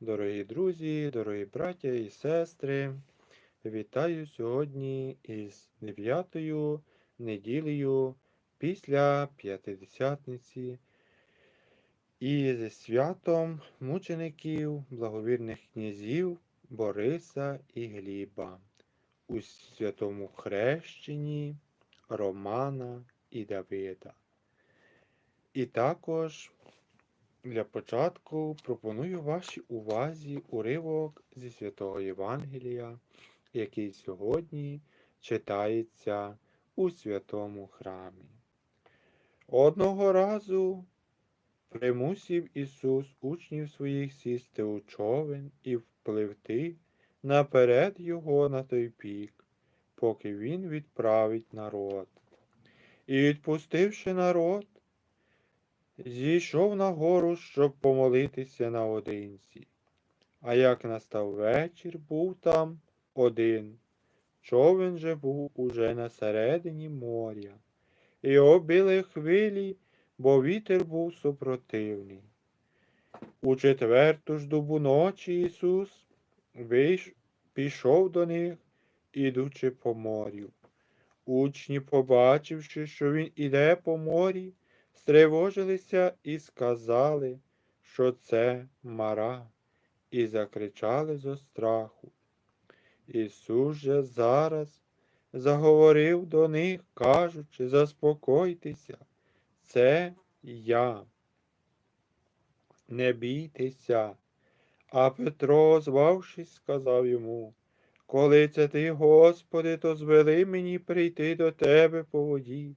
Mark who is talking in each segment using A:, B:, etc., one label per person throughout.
A: Дорогі друзі, дорогі браття і сестри, вітаю сьогодні із дев'ятою неділею після П'ятидесятниці і зі святом мучеників, благовірних князів Бориса і Гліба у святому хрещенні Романа і Давида. І також для початку пропоную вашій увазі уривок зі святого Євангелія, який сьогодні читається у святому храмі. Одного разу примусив Ісус учнів своїх сісти у човен і впливти наперед Його на той бік, поки Він відправить народ. І, відпустивши народ, зійшов на гору, щоб помолитися наодинці. А як настав вечір, був там один. Човен же був уже на середині моря, і його хвилі, бо вітер був супротивний. У четверту ж добу ночі Ісус вийш... пішов до них, ідучи по морю. Учні, побачивши, що він іде по морі, стривожилися і сказали, що це мара, і закричали зо страху. Ісус же зараз заговорив до них, кажучи, заспокойтеся, це я. Не бійтеся. А Петро, звавшись, сказав йому, коли це ти, Господи, то звели мені прийти до тебе по воді.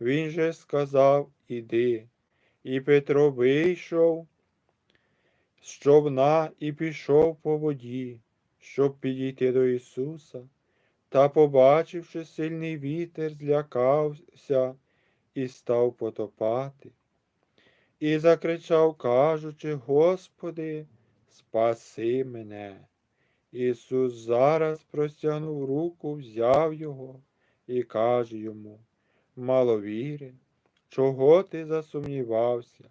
A: Він же сказав Іди. І Петро вийшов з човна і пішов по воді, щоб підійти до Ісуса, та, побачивши сильний вітер, злякався і став потопати. І закричав, кажучи, Господи, спаси мене. Ісус зараз простягнув руку, взяв його і каже йому маловіри, чого ти засумнівався,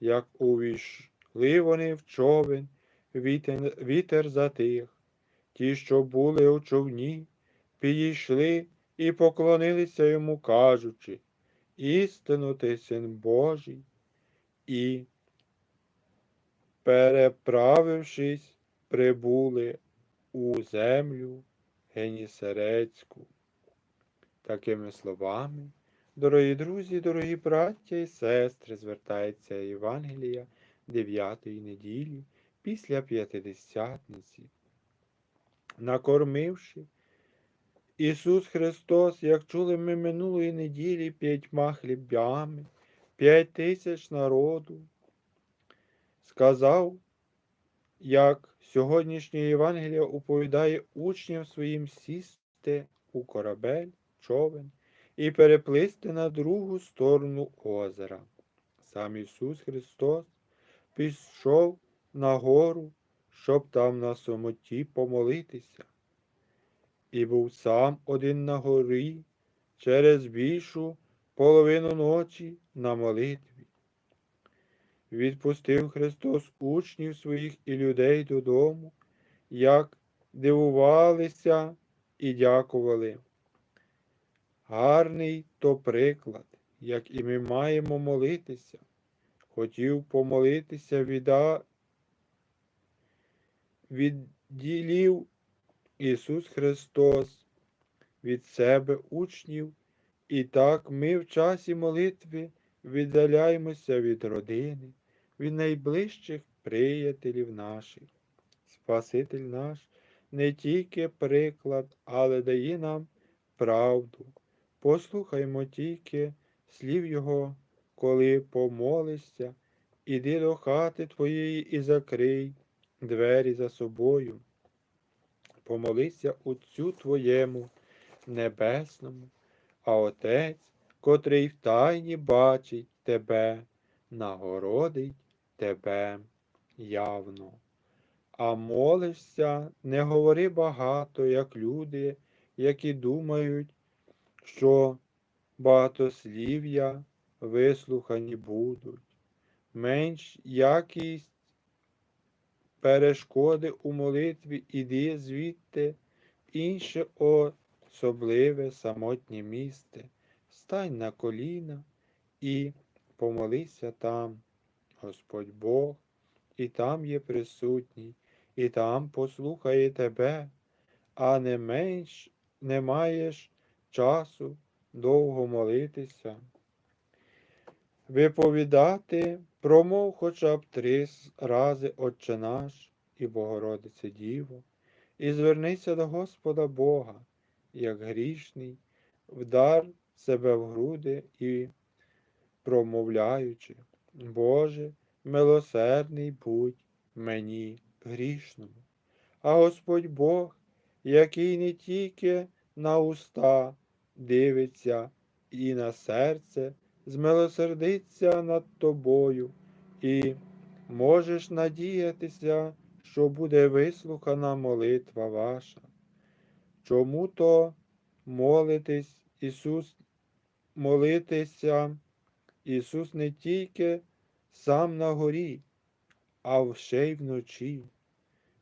A: як увійшли вони в човен, вітер, затих. Ті, що були у човні, підійшли і поклонилися йому, кажучи, істину ти син Божий, і, переправившись, прибули у землю Генісерецьку. Такими словами, дорогі друзі, дорогі браття і сестри, звертається Євангелія дев'ятої неділі після п'ятидесятниці. Накормивши Ісус Христос, як чули ми минулої неділі п'ятьма хлібами, п'ять тисяч народу, сказав, як сьогоднішнє Євангеліє оповідає учням своїм сісти у корабель човен і переплисти на другу сторону озера. Сам Ісус Христос пішов на гору, щоб там на самоті помолитися. І був сам один на горі через більшу половину ночі на молитві. Відпустив Христос учнів своїх і людей додому, як дивувалися і дякували. Гарний то приклад, як і ми маємо молитися. Хотів помолитися віда... відділів Ісус Христос від себе учнів, і так ми в часі молитви віддаляємося від родини, від найближчих приятелів наших. Спаситель наш не тільки приклад, але дає нам правду. Послухаймо тільки слів Його, коли помолишся, іди до хати твоєї і закрий двері за собою. Помолися Отцю Твоєму Небесному, а Отець, котрий в тайні бачить тебе, нагородить тебе явно. А молишся, не говори багато, як люди, які думають, що багатослів'я вислухані будуть, менш якість перешкоди у молитві, іди звідти, інше особливе самотнє місце. Стань на коліна і помолися там. Господь Бог, і там є присутній, і там послухає тебе, а не менш не маєш часу довго молитися. Виповідати промов хоча б три рази Отче наш і Богородице Діво, і звернися до Господа Бога, як грішний, вдар себе в груди і промовляючи, Боже, милосердний будь мені грішному. А Господь Бог, який не тільки на уста дивиться і на серце, змилосердиться над тобою, і можеш надіятися, що буде вислухана молитва ваша. Чому то молитесь, Ісус, молитися, Ісус не тільки сам на горі, а ще й вночі,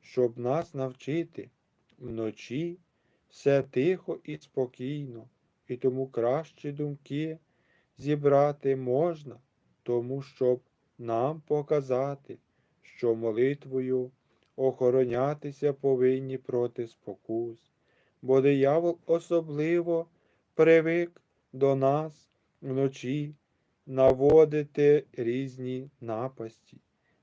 A: щоб нас навчити вночі все тихо і спокійно, і тому кращі думки зібрати можна, тому щоб нам показати, що молитвою охоронятися повинні проти спокус, бо диявол особливо привик до нас вночі наводити різні напасті.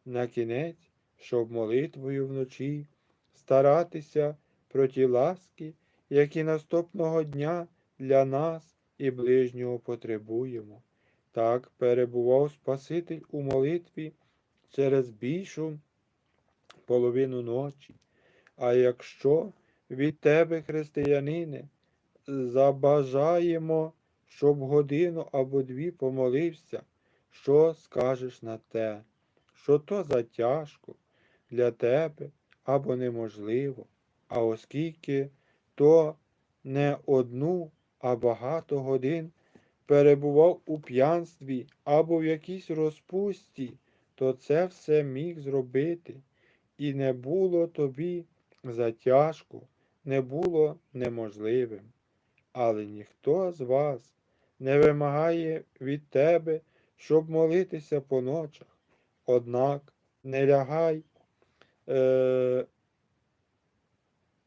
A: На кінець, щоб молитвою вночі старатися про ті ласки, які наступного дня для нас і ближнього потребуємо. Так перебував Спаситель у молитві через більшу половину ночі. А якщо від тебе, християнине, забажаємо, щоб годину або дві помолився, що скажеш на те, що то затяжко для тебе або неможливо, а оскільки то не одну, а багато годин перебував у п'янстві або в якійсь розпусті, то це все міг зробити, і не було тобі затяжко, не було неможливим. Але ніхто з вас не вимагає від тебе, щоб молитися по ночах. Однак не лягай, е,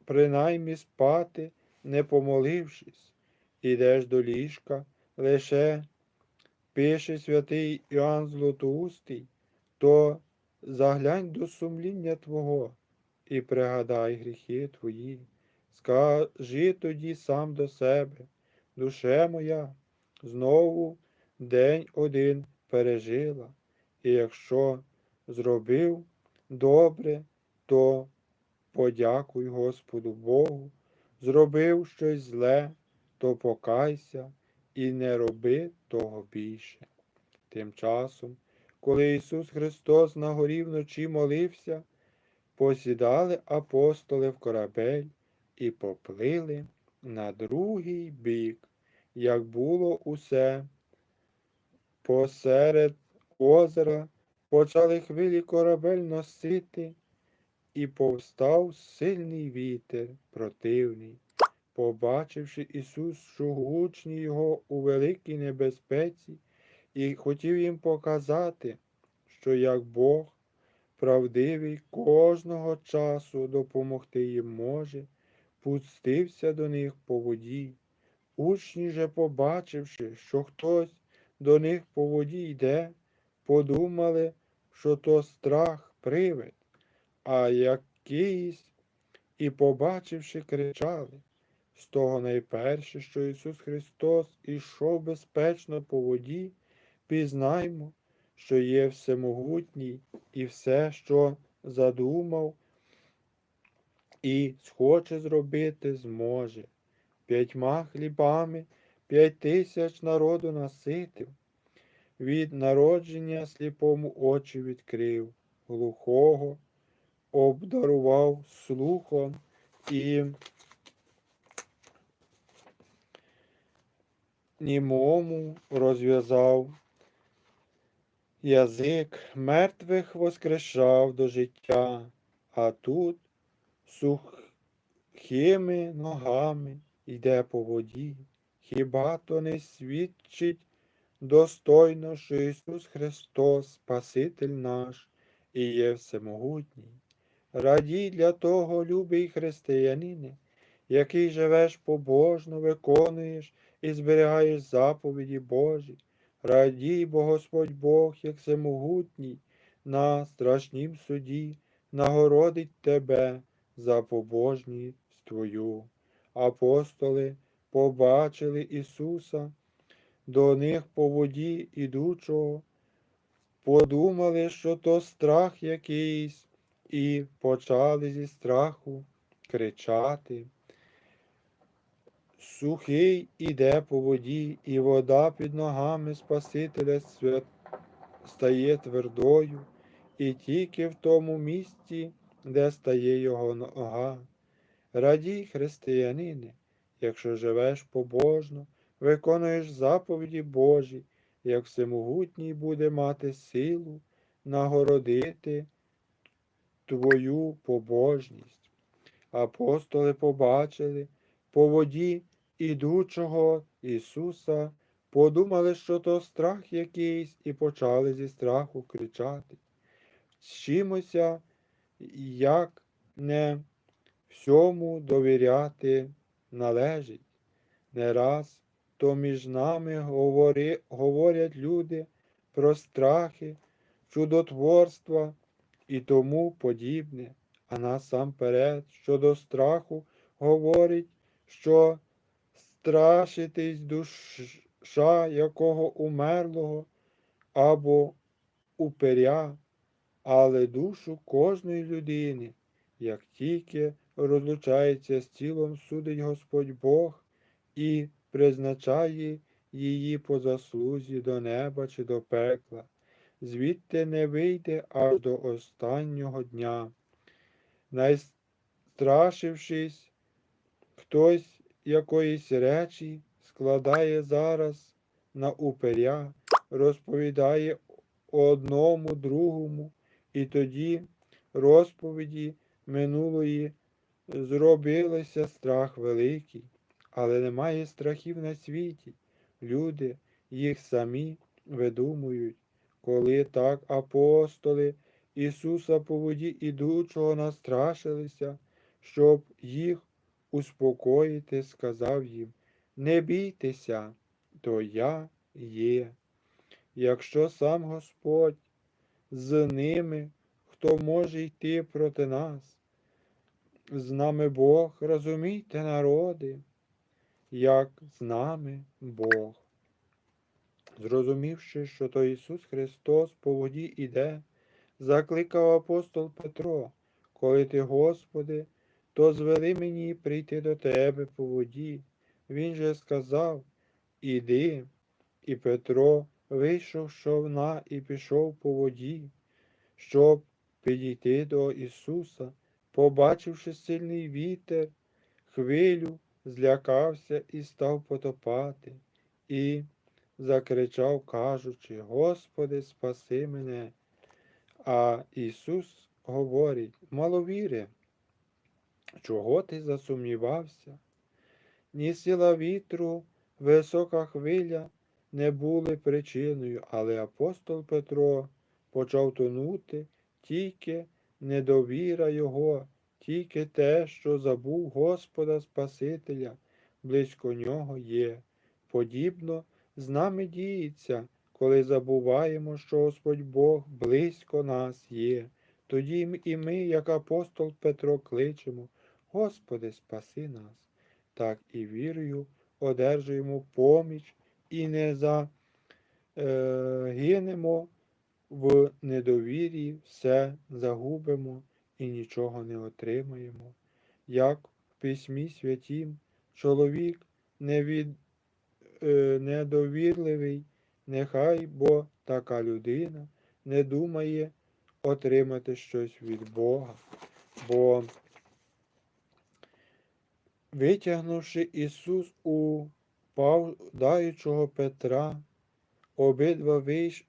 A: принаймні спати, не помолившись, ідеш до ліжка, лише пише святий Іоанн Златоустий, то заглянь до сумління Твого і пригадай гріхи Твої. Скажи тоді сам до себе, душе моя, знову день один пережила, і якщо зробив добре, то подякуй Господу Богу, зробив щось зле, то покайся і не роби того більше. Тим часом, коли Ісус Христос на горі вночі молився, посідали апостоли в корабель і поплили на другий бік, як було усе. Посеред озера почали хвилі корабель носити, і повстав сильний вітер противний. Побачивши Ісус, що гучні його у великій небезпеці, і хотів їм показати, що як Бог правдивий кожного часу допомогти їм може, пустився до них по воді. Учні же, побачивши, що хтось до них по воді йде, подумали, що то страх привид, а якийсь, і, побачивши, кричали. З того найперше, що Ісус Христос ішов безпечно по воді, пізнаймо, що є всемогутній і все, що задумав, і схоче зробити, зможе. П'ятьма хлібами п'ять тисяч народу наситив, від народження сліпому очі відкрив, глухого обдарував слухом і німому розв'язав язик, мертвих воскрешав до життя, а тут сухими ногами йде по воді. Хіба то не свідчить достойно, що Ісус Христос, Спаситель наш, і є всемогутній? Радій для того, любий християнине, який живеш побожно, виконуєш і зберігаєш заповіді Божі. Радій, бо Господь Бог, як всемогутній, на страшнім суді нагородить тебе за побожність твою. Апостоли побачили Ісуса, до них по воді ідучого, подумали, що то страх якийсь, і почали зі страху кричати. Сухий іде по воді, і вода під ногами Спасителя свят... стає твердою, і тільки в тому місці, де стає його нога. Радій, християнине, якщо живеш побожно, виконуєш заповіді Божі, як всемогутній буде мати силу нагородити твою побожність. Апостоли побачили по воді ідучого Ісуса, подумали, що то страх якийсь, і почали зі страху кричати. Вчимося, як не всьому довіряти належить. Не раз то між нами говори, говорять люди про страхи, чудотворства і тому подібне, а насамперед щодо страху говорить, що страшитись душа якого умерлого або уперя, але душу кожної людини, як тільки розлучається з тілом, судить Господь Бог і призначає її по заслузі до неба чи до пекла, звідти не вийде аж до останнього дня. Найстрашившись, хтось якоїсь речі складає зараз на уперя, розповідає одному другому, і тоді розповіді минулої зробилося страх великий, але немає страхів на світі. Люди їх самі видумують, коли так апостоли Ісуса по воді ідучого настрашилися, щоб їх успокоїти, сказав їм, не бійтеся, то я є. Якщо сам Господь з ними, хто може йти проти нас? З нами Бог, розумійте, народи, як з нами Бог. Зрозумівши, що то Ісус Христос по воді іде, закликав апостол Петро, коли ти, Господи, то звели мені прийти до Тебе по воді. Він же сказав Іди, і Петро вийшов з човна і пішов по воді, щоб підійти до Ісуса. Побачивши сильний вітер, хвилю, злякався і став потопати, і закричав, кажучи, Господи, спаси мене. А Ісус говорить, маловіре, чого ти засумнівався? Ні сила вітру, висока хвиля не були причиною, але апостол Петро почав тонути тільки недовіра Його, тільки те, що забув Господа Спасителя, близько нього є. Подібно з нами діється, коли забуваємо, що Господь Бог близько нас є. Тоді і ми, як апостол Петро, кличемо, Господи, спаси нас, так і вірою одержуємо поміч і не загинемо в недовір'ї, все загубимо і нічого не отримаємо. Як в Письмі Святім чоловік невід, е, недовірливий, нехай бо така людина не думає отримати щось від Бога. Бо, витягнувши Ісус у павдаючого Петра, обидва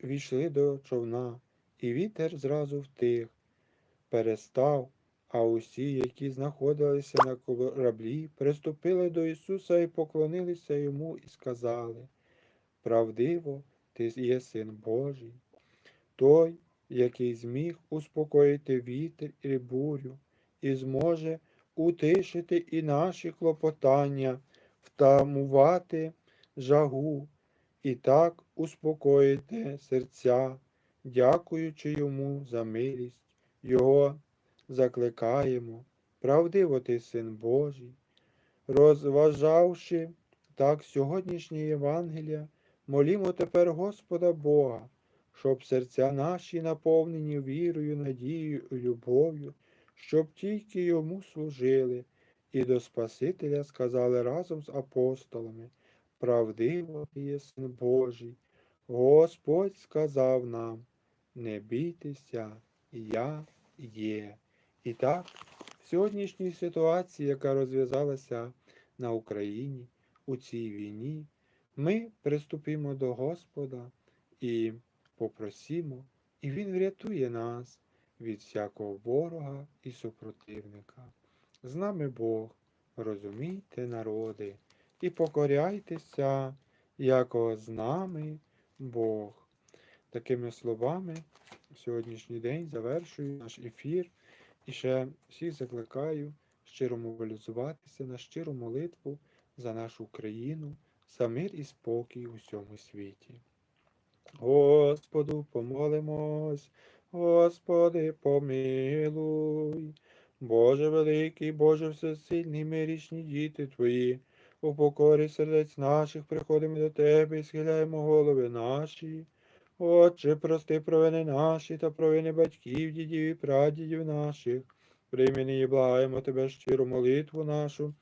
A: війшли до човна, і вітер зразу втих, перестав, А усі, які знаходилися на кораблі, приступили до Ісуса і поклонилися йому і сказали: Правдиво, ти є син Божий, той, який зміг успокоїти вітер і бурю, і зможе утишити і наші клопотання, втамувати жагу, і так успокоїти серця, дякуючи йому за милість, Його закликаємо. Правдиво ти, син Божий, розважавши так сьогоднішнє Євангелія, молімо тепер Господа Бога, щоб серця наші наповнені вірою, надією і любов'ю, щоб тільки йому служили, і до Спасителя сказали разом з апостолами, правдиво є син Божий, Господь сказав нам, не бійтеся, я є. І так, в сьогоднішній ситуації, яка розв'язалася на Україні у цій війні, ми приступимо до Господа і попросимо, і Він врятує нас від всякого ворога і супротивника. З нами Бог, розумійте, народи, і покоряйтеся, яко з нами Бог. Такими словами, сьогоднішній день завершую наш ефір. І ще всіх закликаю щиро мобілізуватися на щиру молитву за нашу країну, за мир і спокій у всьому світі. Господу помолимось, Господи, помилуй. Боже великий, Боже всесильний, мирічні діти Твої, у покорі сердець наших приходимо до Тебе і схиляємо голови наші. Отче, прости провини наші та провини батьків, дідів і прадідів наших. Прийми і благаємо Тебе щиру молитву нашу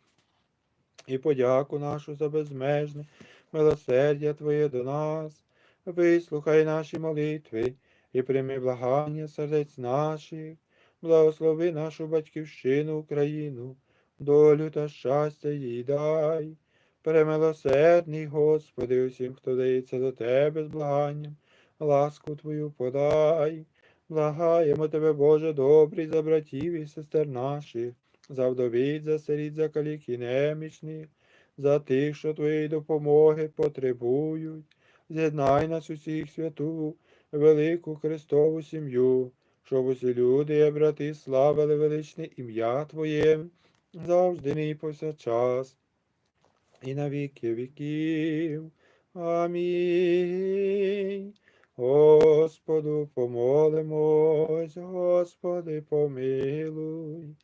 A: і подяку нашу за безмежне милосердя Твоє до нас. Вислухай наші молитви і прийми благання сердець наших, благослови нашу батьківщину Україну, долю та щастя їй дай. Премилосердний, Господи, усім, хто дається до Тебе з благанням ласку Твою подай. Благаємо Тебе, Боже, добрий, за братів і сестер наших, за вдовіць, за сиріт, за калік і немічних, за тих, що Твоєї допомоги потребують. З'єднай нас усіх святу, велику Христову сім'ю, щоб усі люди, брати, славили величне ім'я Твоє, завжди нині повсякчас, і на віки віків. Амінь. Господу помолимось, Господи, помилуй.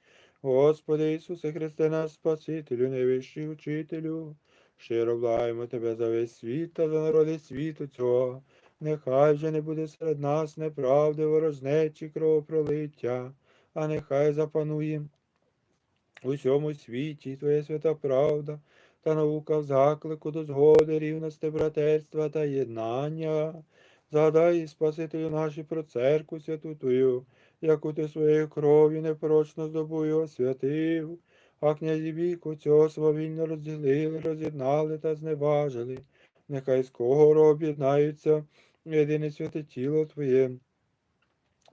A: Господи Ісусе Христе, наш Спасителю, найвищий учителю, щиро благаємо Тебе за весь світ та за народи світу цього. Нехай вже не буде серед нас неправди, ворожнечі, кровопролиття, а нехай запанує у всьому світі Твоя свята правда та наука в заклику до згоди, рівності, братерства та єднання. Згадай, Спасителю наші про церкву святу Твою, яку ти своєю кров'ю непрочно здобою освятив, а князі віку цього свавільно розділили, роз'єднали та зневажили. Нехай скоро об'єднаються єдине святе тіло Твоє.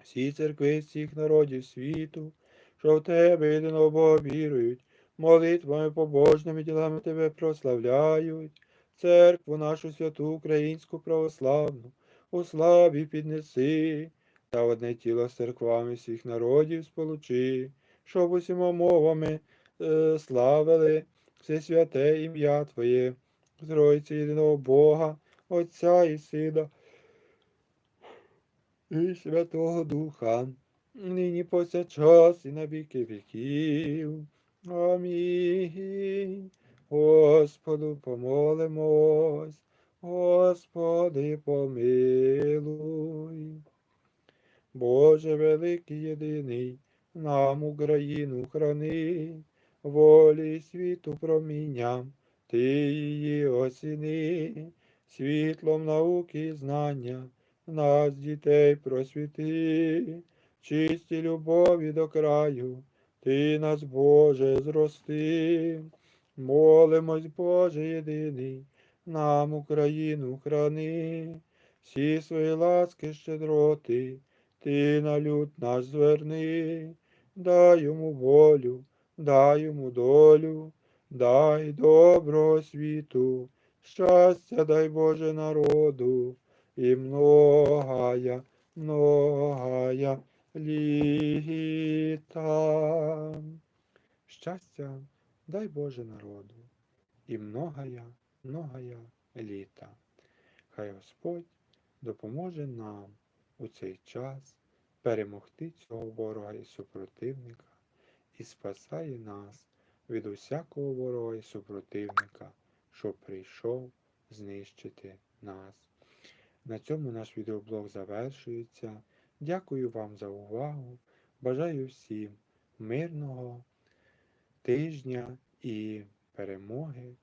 A: Всі церкви всіх народів світу, що в Тебе єдиного Бога вірують, молитвами побожними ділами Тебе прославляють, церкву нашу святу українську православну у славі піднеси, та одне тіло з церквами всіх народів сполучи, щоб усіма мовами е, славили все святе ім'я Твоє, Тройці єдиного Бога, Отця і Сина і Святого Духа, нині повсякчас і на віки віків. Амінь. Господу помолимось. Господи, помилуй. Боже великий єдиний, нам Україну храни, волі світу проміння, Ти її осіни, світлом науки і знання, нас, дітей, просвіти, чисті любові до краю, Ти нас, Боже, зрости, молимось, Боже єдиний нам Україну храни, всі свої ласки щедроти, ти на люд наш зверни, дай йому волю, дай йому долю, дай доброго світу, щастя дай Боже народу, і многая, многая літа. Щастя дай Боже народу, і многая, многая літа. Хай Господь допоможе нам у цей час перемогти цього ворога і супротивника і спасає нас від усякого ворога і супротивника, що прийшов знищити нас. На цьому наш відеоблог завершується. Дякую вам за увагу. Бажаю всім мирного тижня і перемоги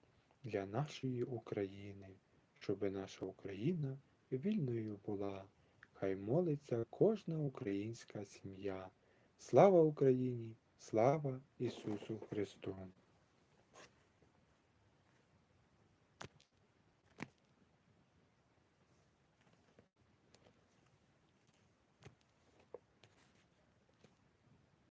A: для нашої України, щоб наша Україна вільною була. Хай молиться кожна українська сім'я. Слава Україні! Слава Ісусу Христу!